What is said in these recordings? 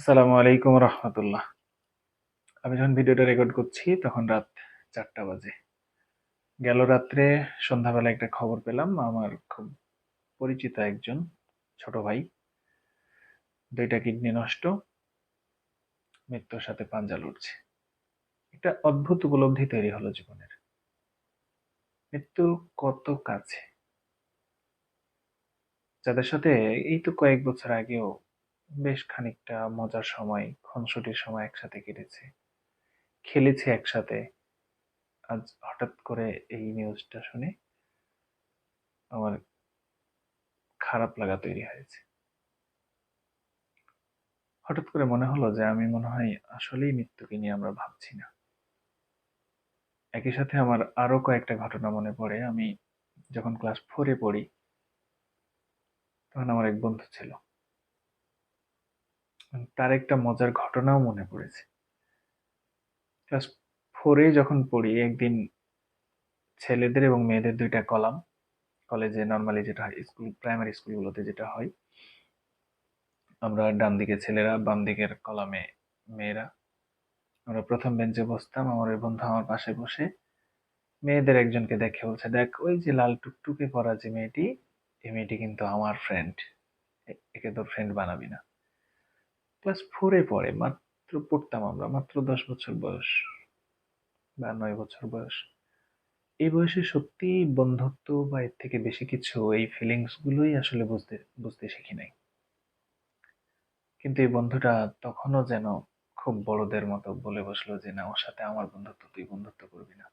আসসালামু আলাইকুম রহমতুল্লাহ। আমি যখন ভিডিওটা রেকর্ড করছি, তখন রাত চারটা বাজে। গেল রাত্রে সন্ধ্যাবেলা একটা খবর পেলাম, আমার খুব পরিচিত একজন ছোট ভাই। দুইটা কিডনি নষ্ট, মৃত্যুর সাথে পাঞ্জা লড়ছে। একটা অদ্ভুত উপলব্ধি তৈরি হলো জীবনের। মৃত্যু কত কাছে? যাদের সাথে এই তো কয়েক বছর আগেও বেশ খানিকটা মজার সময়, খুনসুটির সময় একসাথে কেটেছে। খেলেছি একসাথে। আজ হঠাৎ করে এই নিউজটা শুনে আমার খারাপ লাগা তৈরি হয়েছে। হঠাৎ করে মনে হলো যে আমি মনে হয় আসলেই মৃত্যুকে নিয়ে আমরা ভাবছি না। একই সাথে আমার আরও কয়েকটা ঘটনা মনে পড়ে। আমি যখন ক্লাস ফোরে পড়ি, তখন আমার এক বন্ধু ছিল। তার একটা মজার ঘটনাও মনে পড়েছে। ক্লাস ফোরে যখন পড়ি, একদিন ছেলেদের এবং মেয়েদের দুইটা কলাম কলেজে নর্মালি যেটা হয় স্কুল প্রাইমারি স্কুলগুলোতে যেটা হয়, আমরা ডান দিকে ছেলেরা বাম দিকের কলামে মেয়েরা, আমরা প্রথম বেঞ্চে বসতাম, আমার ওই বন্ধু আমার পাশে বসে মেয়েদের একজনকে দেখে বলছে, দেখ, ওই যে লাল টুকটুকে পরা যে মেয়েটি, এই মেয়েটি কিন্তু আমার ফ্রেন্ড একে তোর ফ্রেন্ড বানাবি না। ক্লাস ফোরে পড়ে, মাত্র পড়তাম আমরা, মাত্র দশ বছর বয়স বা নয় বছর বয়স। এই বয়সে সত্যি বন্ধুত্ব বা এর থেকে বেশি কিছু এই ফিলিংস গুলোই আসলে বুঝতে বুঝতে শিখি নাই। কিন্তু এই বন্ধুটা তখনও যেন খুব বড়দের মতো বলে বসল যে, না, ওর সাথে আমার বন্ধুত্ব, তুই বন্ধুত্ব করবি না।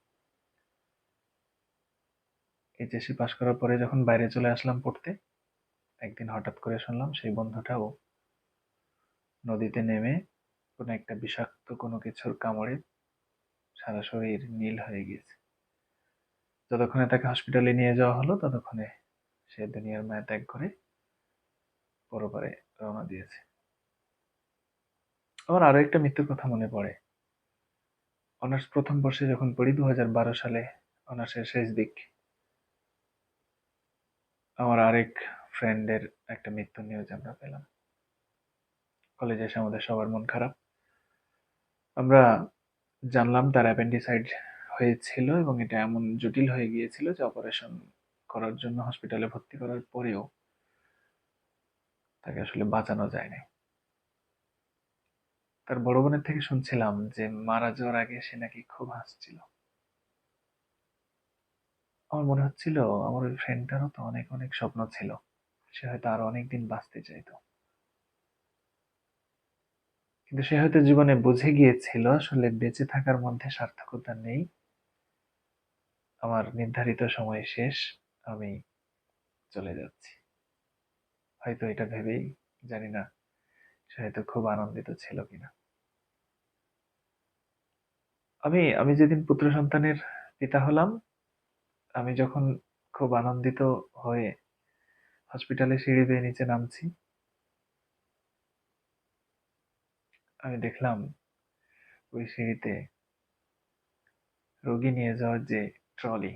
এইচএসসি পাশ করার পরে যখন বাইরে চলে আসলাম পড়তে, একদিন হঠাৎ করে শুনলাম সেই বন্ধুটাও নদীতে নেমে কোনো একটা বিষাক্ত কোনো কিছুর কামড়ে সারা শরীর নীল হয়ে গিয়েছে। যতক্ষণে তাকে হসপিটালে নিয়ে যাওয়া হলো, ততক্ষণে সে দুনিয়ার মায়া ত্যাগ করে পরপারে রওনা দিয়েছে। আমার আরও একটা মৃত্যুর কথা মনে পড়ে। অনার্স প্রথম বর্ষে যখন পড়ি দু হাজার বারো সালে অনার্সের শেষ দিক, আমার আরেক ফ্রেন্ডের একটা মৃত্যু নিউজ আমরা পেলাম। কলেজে এসে আমাদের সবার মন খারাপ। আমরা জানলাম তার অ্যাপেন্ডিসাইড হয়েছিল এবং এটা এমন জটিল হয়ে গিয়েছিল যে অপারেশন করার জন্য হসপিটালে ভর্তি করার পরেও তাকে আসলে বাঁচানো যায়নি। তার বড় বোনের থেকে শুনছিলাম যে মারা যাওয়ার আগে সে নাকি খুব হাসছিল। আমার মনে হচ্ছিল, আমার ওই ফ্রেন্ডটারও তো অনেক অনেক স্বপ্ন ছিল। সে হয়তো আরও অনেকদিন বাঁচতে চাইতো। কিন্তু সে হয়তো জীবনে বুঝে গিয়েছিল, আসলে বেঁচে থাকার মধ্যে সার্থকতা নেই। আমার নির্ধারিত সময় শেষ, আমি চলে যাচ্ছি। হয়তো এটা ভেবেই, জানি না, সে হয়তো খুব আনন্দিত ছিল কিনা। আমি আমি যেদিন পুত্র সন্তানের পিতা হলাম, আমি যখন খুব আনন্দিত হয়ে হসপিটালে সিঁড়ি বেয়ে নিচে নামছি আমি দেখলাম ওই সিঁড়িতে রোগী নিয়ে যাওয়ার যে ট্রলি,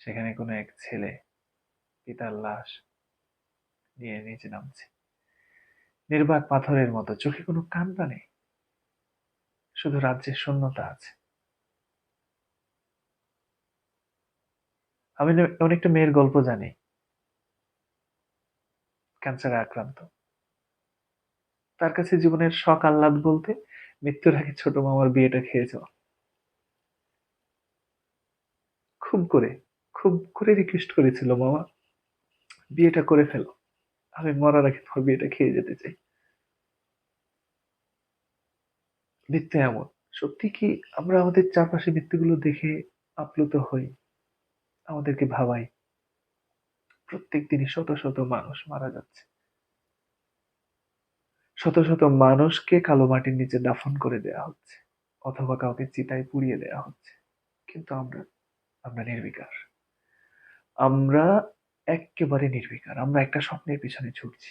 সেখানে কোনো এক ছেলে পিতার লাশ নিয়ে নিচে নামছে। নির্বাক পাথরের মতো, চোখে কোনো কান্না নেই, শুধু রাজ্যের শূন্যতা আছে। আমি অনেকটা মেয়ের গল্প জানি, ক্যান্সারে আক্রান্ত। তার কাছে জীবনের শখ আহ্লাদ বলতে মৃত্যুর আগে ছোট মামার বিয়েটা খেয়ে যাওয়া খুব করে খুব করে রিকোয়েস্ট করেছিল মামা, বিয়েটা করে ফেলো। আমি মরার আগে তোমার বিয়েটা খেয়ে যেতে চাই। মৃত্যু এমন। সত্যি কি আমরা আমাদের চারপাশে মৃত্যুগুলো দেখে আপ্লুত হই? আমাদেরকে ভাবাই। প্রত্যেক দিনই শত শত মানুষ মারা যাচ্ছে। শত শত মানুষকে কালো মাটির নিচে দাফন করে দেয়া হচ্ছে, অথবা কাউকে চিতায় পুড়িয়ে দেয়া হচ্ছে। কিন্তু আমরা আমরা নির্বিকার। আমরা একেবারে নির্বিকার। আমরা একটা স্বপ্নের পিছনে ছুটছি।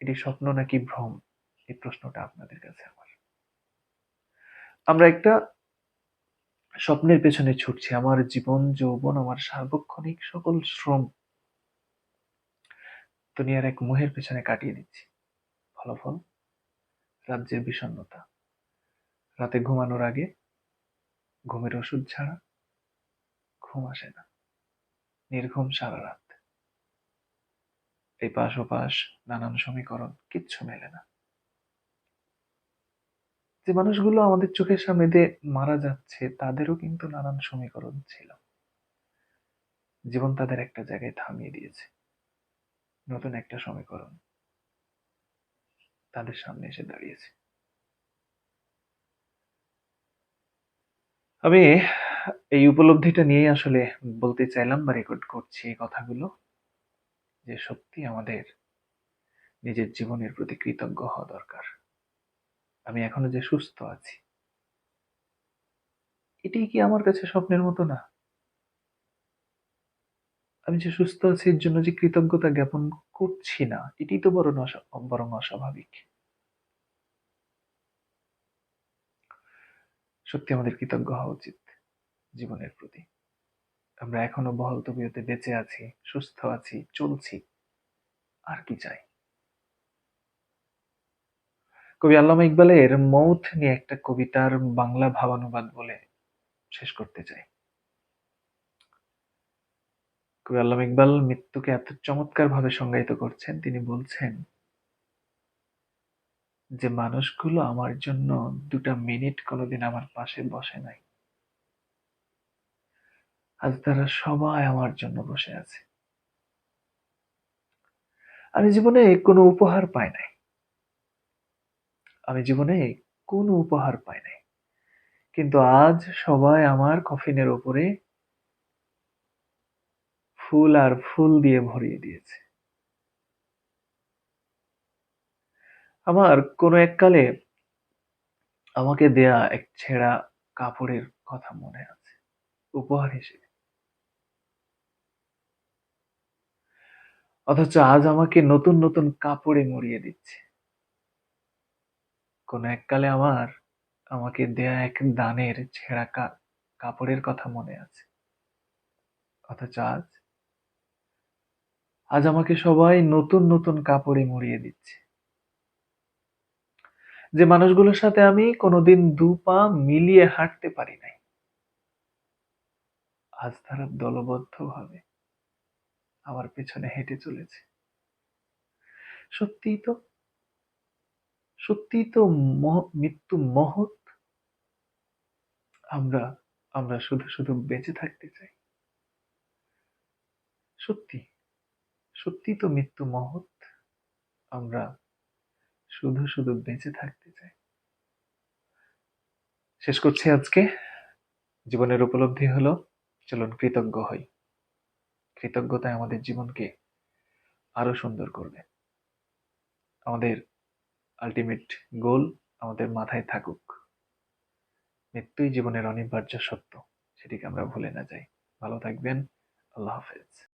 এটি স্বপ্ন নাকি ভ্রম? এই প্রশ্নটা আপনাদের কাছে আমার। আমরা একটা স্বপ্নের পেছনে ছুটছি। আমার জীবন, যৌবন, আমার সার্বক্ষণিক সকল শ্রম দুনিয়ার এক মোহের পেছনে কাটিয়ে দিচ্ছি। ফলাফল? রাজ্যের বিষণ্ণতা। রাতে ঘুমানোর আগে ঘুমের ওষুধ ছাড়া ঘুম আসে না। নির্ঘুম সারা রাত। এই পাশ ওপাশ নানান সমীকরণ কিচ্ছু মেলে না। যে মানুষগুলো আমাদের চোখের সামনে দিয়ে মারা যাচ্ছে, তাদেরও কিন্তু নানান সমীকরণ ছিল। জীবন তাদের একটা জায়গায় থামিয়ে দিয়েছে। নতুন একটা সমীকরণ। তাদের সামনে এসে দাঁড়িয়েছে। আমি এই উপলব্ধিটা নিয়েই আসলে বলতে চাইলাম বা রেকর্ড করছি এই কথাগুলো, যে সত্যি আমাদের নিজের জীবনের প্রতি কৃতজ্ঞ হওয়া দরকার। আমি এখনও যে সুস্থ আছি, এটাই কি আমার কাছে স্বপ্নের মতো না? আমি যে সুস্থ আছি, এর জন্য যে কৃতজ্ঞতা জ্ঞাপন করছি না, এটাই তো বরং বরং অস্বাভাবিক। সত্যি আমাদের কৃতজ্ঞ হওয়া উচিত জীবনের প্রতি। আমরা এখনও বহল তবিয়তে বেঁচে আছি, সুস্থ আছি, চলছি, আর কি চাই। কবি আল্লামা ইকবালের মৌথ নিয়ে একটা কবিতার বাংলা ভাবানুবাদ বলে শেষ করতে চাই। কবি আল্লামা ইকবাল মৃত্যুকে এত চমৎকার ভাবে সংজ্ঞায়িত করছেন, তিনি বলছেন যে, মানুষগুলো আমার জন্য দুটা মিনিট কোনোদিন আমার পাশে বসে নাই। আজ তারা সবাই আমার জন্য বসে আছে। আমি জীবনে কোনো উপহার পাই নাই। আমি জীবনে কোনো উপহার পাই নাই। কিন্তু আজ সবাই আমার কফিনের উপরে ফুল আর ফুল দিয়ে ভরিয়ে দিয়েছে। আমার কোনো এককালে আমাকে দেয়া এক ছেঁড়া কাপড়ের কথা মনে আছে, উপহার হিসেবে। অথচ আজ আমাকে নতুন নতুন কাপড়ে মরিয়ে দিচ্ছে। কোনো এককালে আমার, আমাকে দেয়া এক দানের ছেঁড়া কাপড়ের কথা মনে আছে। অথচ আজ আজ আমাকে সবাই নতুন নতুন কাপড়ে মরিয়ে দিচ্ছে। যে মানুষগুলোর সাথে আমি কোনোদিন দু পা মিলিয়ে হাঁটতে পারি নাই, আজ তারা দলবদ্ধ ভাবে আমার পেছনে হেঁটে চলেছে। সত্যিই তো সত্যিই তো মৃত্যু মহৎ। আমরা আমরা শুধু শুধু বেঁচে থাকতে চাই। সত্যি সত্যি তো মৃত্যু মহৎ। আমরা শুধু শুধু বেঁচে থাকতে চাই। শেষ করছি আজকে। জীবনের উপলব্ধি হলো, চলুন কৃতজ্ঞ হই। কৃতজ্ঞতায় আমাদের জীবনকে আরও সুন্দর করবে। আমাদের আলটিমেট গোল আমাদের মাথায় থাকুক। মৃত্যুই জীবনের অনিবার্য সত্য, সেটিকে আমরা ভুলে না যাই। ভালো থাকবেন। আল্লাহ হাফেজ।